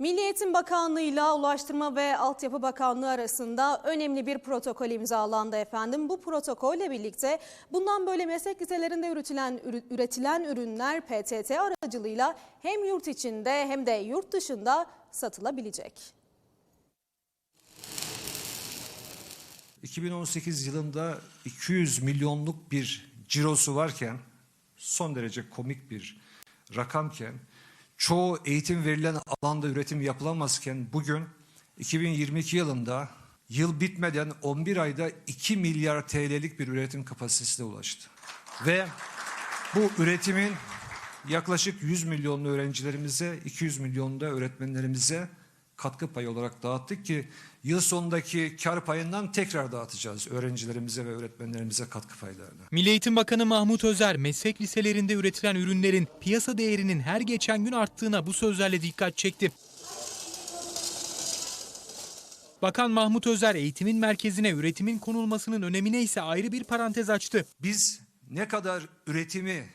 Milli Eğitim Bakanlığı ile Ulaştırma ve Altyapı Bakanlığı arasında önemli bir protokol imzalandı efendim. Bu protokolle birlikte bundan böyle meslek liselerinde üretilen, üretilen ürünler PTT aracılığıyla hem yurt içinde hem de yurt dışında satılabilecek. 2018 yılında 200 milyonluk bir cirosu varken son derece komik bir rakamken çoğu eğitim verilen alanda üretim yapılamazken bugün 2022 yılında yıl bitmeden 11 ayda 2 milyar TL'lik bir üretim kapasitesine ulaştı. Ve bu üretimin yaklaşık 100 milyonlu öğrencilerimize, 200 milyonda öğretmenlerimize katkı payı olarak dağıttık ki yıl sonundaki kar payından tekrar dağıtacağız öğrencilerimize ve öğretmenlerimize katkı paylarını. Milli Eğitim Bakanı Mahmut Özer, meslek liselerinde üretilen ürünlerin piyasa değerinin her geçen gün arttığına bu sözlerle dikkat çekti. Bakan Mahmut Özer, eğitimin merkezine üretimin konulmasının önemine ise ayrı bir parantez açtı. Biz ne kadar üretimi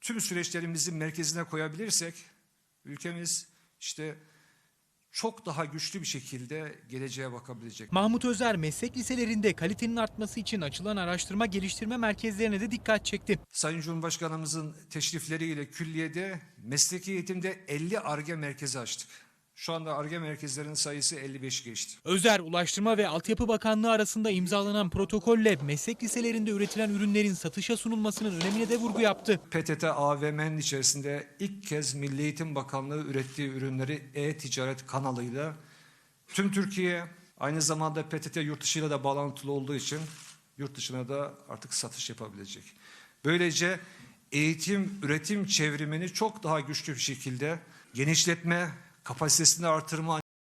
tüm süreçlerimizin merkezine koyabilirsek ülkemiz işte çok daha güçlü bir şekilde geleceğe bakabilecek. Mahmut Özer, meslek liselerinde kalitenin artması için açılan araştırma geliştirme merkezlerine de dikkat çekti. Sayın Cumhurbaşkanımızın teşrifleriyle külliyede mesleki eğitimde 50 ARGE merkezi açtık. Şu anda ARGE merkezlerinin sayısı 55 geçti. Özer, Ulaştırma ve Altyapı Bakanlığı arasında imzalanan protokolle meslek liselerinde üretilen ürünlerin satışa sunulmasının önemine de vurgu yaptı. PTT AVM'nin içerisinde ilk kez Milli Eğitim Bakanlığı ürettiği ürünleri e-ticaret kanalıyla tüm Türkiye aynı zamanda PTT yurt dışıyla da bağlantılı olduğu için yurt dışına da artık satış yapabilecek. Böylece eğitim üretim çevrimini çok daha güçlü bir şekilde genişletme, kapasitesini artırma